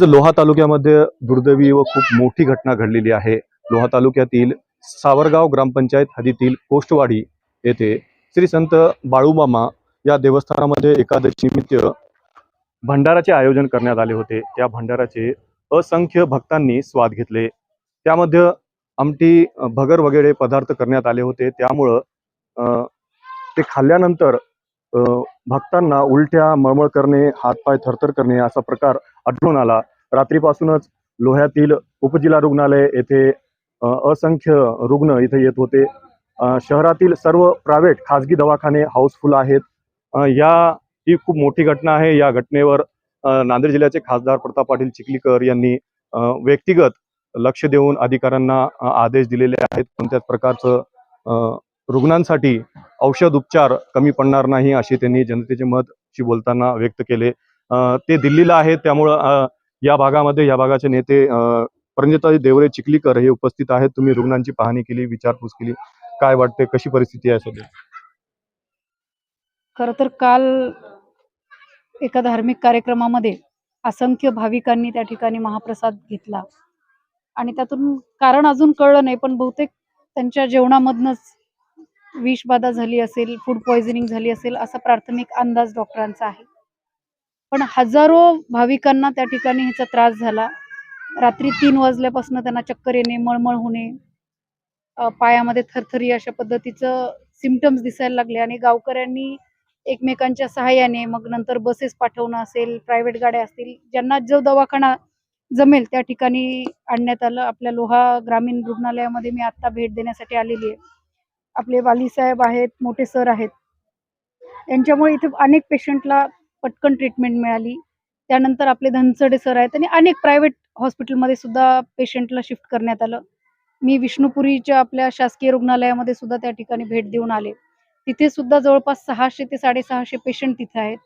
लोहा तालुक्यामध्ये दुर्दैवी व खूप मोठी घटना घडलेली आहे लोहा तालुक्यातील सावरगाव ग्रामपंचायत हदीतील कोष्टवाडी येथे श्री संत बाळूमामा या देवस्थानामध्ये एकादशी निमित्त भंडाराचे आयोजन करण्यात आले होते. त्या भंडाराचे असंख्य भक्तांनी स्वाद घेतले. त्यामध्ये आमटी भगर वगैरे पदार्थ करण्यात आले होते. त्यामुळं अ, ते खाल्ल्यानंतर भक्तांना उलट्या मळमळ करणे हातपाय थरथर करणे असा प्रकार आढळून आला. रात्रीपासूनच लोह्यातील उपजिल्हा रुग्णालय येथे असंख्य रुग्ण इथे येत होते. शहरातील सर्व प्रायव्हेट खाजगी दवाखाने हाऊसफुल आहेत. या ही खूप मोठी घटना आहे. या घटनेवर नांदेड जिल्ह्याचे खासदार प्रताप पाटील चिखलीकर यांनी व्यक्तिगत लक्ष देऊन अधिकाऱ्यांना आदेश दिलेले आहेत. कोणत्याच प्रकारचं रुग्णांसाठी औषध उपचार कमी पडणार नाही असे त्यांनी जनतेचे मत शी बोलताना व्यक्त केले. ते दिल्लीला आहेत. त्यामुळं या भागामध्ये या भागाचे नेते अ, देवरे चिखलीकर हे उपस्थित आहेत. तुम्ही रुग्णांची पाहणी केली विचारपूस केली. काय वाटते कशी परिस्थिती आहे सध्या? खर तर काल एका धार्मिक कार्यक्रमामध्ये असंख्य भाविकांनी त्या ठिकाणी महाप्रसाद घेतला. आणि त्यातून कारण अजून कळलं नाही पण बहुतेक त्यांच्या जेवणामधनच विषबाधा झाली असेल फूड पॉइझनिंग झाली असेल असा प्राथमिक अंदाज डॉक्टरांचा आहे. पण हजारो भाविकांना त्या ठिकाणी ह्याचा त्रास झाला. रात्री तीन वाजल्यापासून त्यांना चक्कर येणे मळमळ होणे पायामध्ये थरथरी अशा पद्धतीचं सिमटम्स दिसायला लागले आणि गावकऱ्यांनी एकमेकांच्या सहाय्याने मग नंतर बसेस पाठवणं असेल प्रायव्हेट गाड्या असतील ज्यांना जो दवाखाना जमेल त्या ठिकाणी आणण्यात आलं. आपल्या लोहा ग्रामीण रुग्णालयामध्ये मी आत्ता भेट देण्यासाठी आलेली आहे. आपले वालीसाहेब आहेत मोठे सर आहेत. यांच्यामुळे इथे अनेक पेशंटला पटकन ट्रीटमेंट मिळाली. त्यानंतर आपले धनसडे सर आहेत आणि अनेक प्रायव्हेट हॉस्पिटलमध्ये सुद्धा पेशंटला शिफ्ट करण्यात आलं. मी विष्णुपुरीच्या आपल्या शासकीय रुग्णालयामध्ये सुद्धा त्या ठिकाणी भेट देऊन आले. तिथे सुद्धा जवळपास सहाशे ते साडेसहाशे पेशंट तिथे आहेत.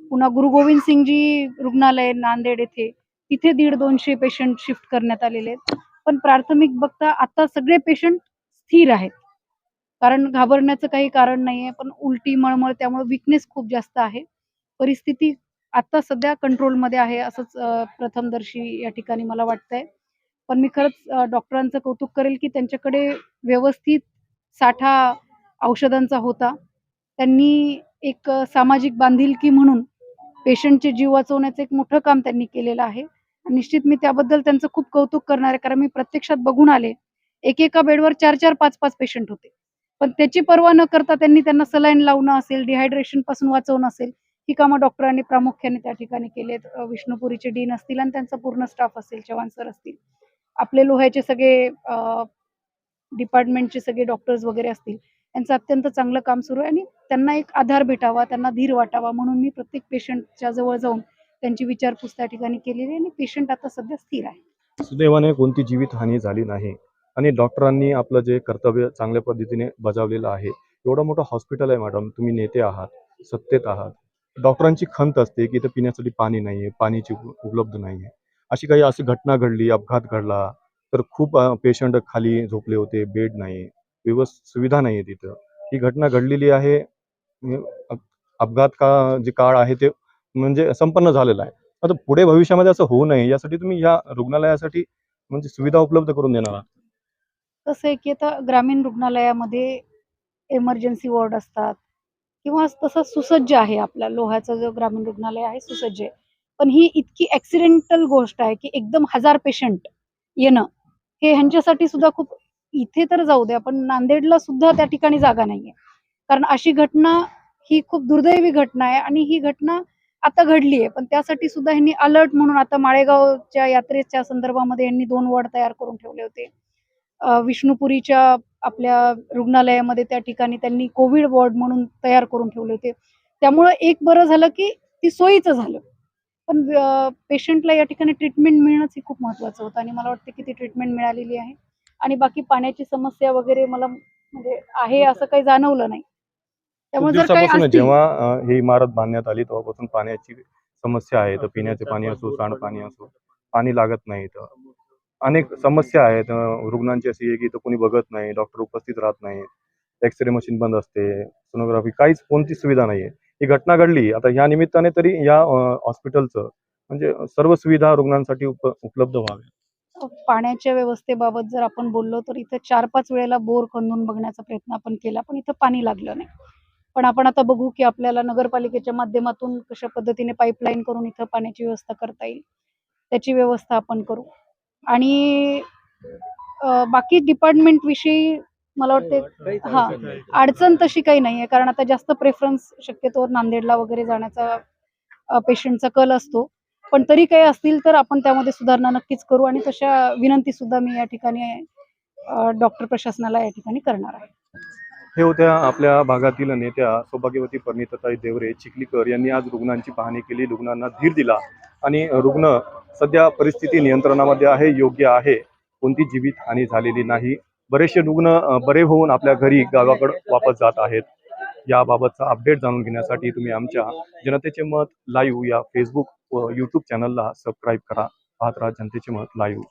पुन्हा गुरु गोविंद सिंगजी रुग्णालय नांदेड येथे तिथे दीड दोनशे पेशंट शिफ्ट करण्यात आलेले आहेत. पण प्राथमिक बघता आता सगळे पेशंट स्थिर आहेत. कारण घाबरण्याचं काही कारण नाहीये पण उलटी मळमळ त्यामुळे विकनेस खूप जास्त आहे. परिस्थिती आता सध्या कंट्रोलमध्ये आहे असंच प्रथमदर्शी या ठिकाणी मला वाटतंय. पण मी खरंच डॉक्टरांचं कौतुक करेल की त्यांच्याकडे व्यवस्थित साठा औषधांचा होता. त्यांनी एक सामाजिक बांधिलकी म्हणून पेशंटचे जीव वाचवण्याचं एक मोठं काम त्यांनी केलेलं आहे. आणि निश्चित मी त्याबद्दल त्यांचं खूप कौतुक करणार आहे कारण मी प्रत्यक्षात बघून आले एकेका बेडवर चार चार पाच पाच पेशंट होते. पण त्याची पर्वा न करता त्यांनी त्यांना सलाईन लावणं असेल डिहायड्रेशनपासून वाचवणं असेल ही कामं डॉक्टरांनी प्रामुख्याने त्या ठिकाणी केलेत. विष्णुपुरीचे डीन असतील आणि त्यांचा पूर्ण स्टाफ असेल चव्हाण सर असतील. आपले लोह्याचे सगळे डिपार्टमेंटचे सगळे डॉक्टर्स वगैरे असतील. यांचं अत्यंत चांगलं काम सुरू आहे आणि त्यांना एक आधार भेटावा त्यांना धीर वाटावा म्हणून मी प्रत्येक पेशंटच्या जवळ जाऊन त्यांची विचारपूस त्या ठिकाणी केलेली आहे आणि पेशंट आता सध्या स्थिर आहे. सुदैवाने कोणती जीवितहानी झाली नाही आणि डॉक्टरांनी आपलं जे कर्तव्य चांगल्या पद्धतीने बजावलेलं आहे एवढं मोठं हॉस्पिटल आहे मॅडम तुम्ही नेते आहात सत्तेत आहात. डॉक्टरांची खंत असते की इथं पिण्यासाठी पाणी नाही आहे पाणीची उपलब्ध नाही आहे अशी काही अशी घटना घडली अपघात घडला तर खूप पेशंट खाली झोपले होते बेड नाही. व्यवस्थित सुविधा नाही आहे तिथं. ही घटना घडलेली आहे अपघात का जे काळ आहे ते म्हणजे संपन्न झालेलं आहे. आता पुढे भविष्यामध्ये असं होऊ नये यासाठी तुम्ही या रुग्णालयासाठी म्हणजे सुविधा उपलब्ध करून देणार आहात. कसं आहे की आता ग्रामीण रुग्णालयामध्ये एमर्जन्सी वॉर्ड असतात किंवा तसं सुसज्ज आहे आपला लोहाचा जो ग्रामीण रुग्णालय आहे सुसज्ज आहे. पण ही इतकी ऍक्सिडेंटल गोष्ट आहे की एकदम हजार पेशंट येणं हे ह्यांच्यासाठी सुद्धा खूप इथे तर जाऊ दे आपण नांदेडला सुद्धा त्या ठिकाणी जागा नाहीये. कारण अशी घटना ही खूप दुर्दैवी घटना आहे आणि ही घटना आता घडली आहे. पण त्यासाठी सुद्धा ह्यांनी अलर्ट म्हणून आता माळेगावच्या यात्रेच्या संदर्भामध्ये यांनी दोन वॉर्ड तयार करून ठेवले होते. विष्णुपुरीच्या आपल्या रुग्णालयामध्ये त्या ठिकाणी त्यांनी कोविड वॉर्ड म्हणून तयार करून ठेवले होते. त्यामुळं एक बरं झालं की ती सोयीचं झालं. पण पेशंटला या ठिकाणी ट्रीटमेंट मिळणंच हे खूप महत्वाचं होतं आणि मला वाटतं की ती ट्रीटमेंट मिळालेली आहे. आणि बाकी पाण्याची समस्या वगैरे मला म्हणजे आहे असं काही जाणवलं नाही. त्यामुळे जर काही जेव्हा ही इमारत बांधण्यात आली तेव्हापासून पाण्याची समस्या आहेत पिण्याचे पाणी असो सांडपाणी असो पाणी लागत नाही इथं. अनेक समस्या आहेत. रुग्णांची अशी आहे की इथं कोणी बघत नाही डॉक्टर उपस्थित राहत नाही एक्सरे मशीन बंद असते सोनोग्राफी काहीच कोणतीच सुविधा नाही आहे ही घटना घडली. आता ह्या निमित्ताने तरी या हॉस्पिटलचं म्हणजे सर्व सुविधा रुग्णांसाठी उप उपलब्ध व्हाव्या पाण्याच्या व्यवस्थेबाबत जर आपण बोललो तर इथं चार पाच वेळेला बोर खंदून बघण्याचा प्रयत्न आपण केला पण इथं पाणी लागलं नाही. पण आपण आता बघू की आपल्याला नगरपालिकेच्या माध्यमातून कशा पद्धतीने पाईपलाईन करून इथं पाण्याची व्यवस्था करता येईल त्याची व्यवस्था आपण करू. आणि बाकी डिपार्टमेंट विषयी मला वाटते हा अडचण तशी काही नाही आहे कारण आता जास्त प्रेफरन्स शक्यतोवर नांदेडला वगैरे जाण्याचा पेशंटचा कल असतो. पण तरी काही असतील तर आपण त्यामध्ये सुधारणा नक्कीच करू आणि तशा विनंती सुद्धा मी या ठिकाणी डॉक्टर प्रशासनाला या ठिकाणी करणार आहे. हे होत्या आपल्या भागातील नेत्या सौभाग्यवती परिणितताई देवरे चिखलीकर यांनी आज रुग्णांची पाहणी केली रुग्णांना धीर दिला आणि रुग्ण सध्या परिस्थिती नियंत्रणामध्ये आहे योग्य आहे कोणती जीवित हानी झालेली नाही. बरेचसे रुग्ण बरे होऊन आपल्या घरी गावाकडे वापस जात आहेत. याबाबतचा अपडेट जाणून घेण्यासाठी तुम्ही आमच्या जनतेचे मत लाईव्ह या फेसबुक व यूट्यूब चॅनलला सबस्क्राईब करा. पाहत राहा जनतेचे मत लाईव्ह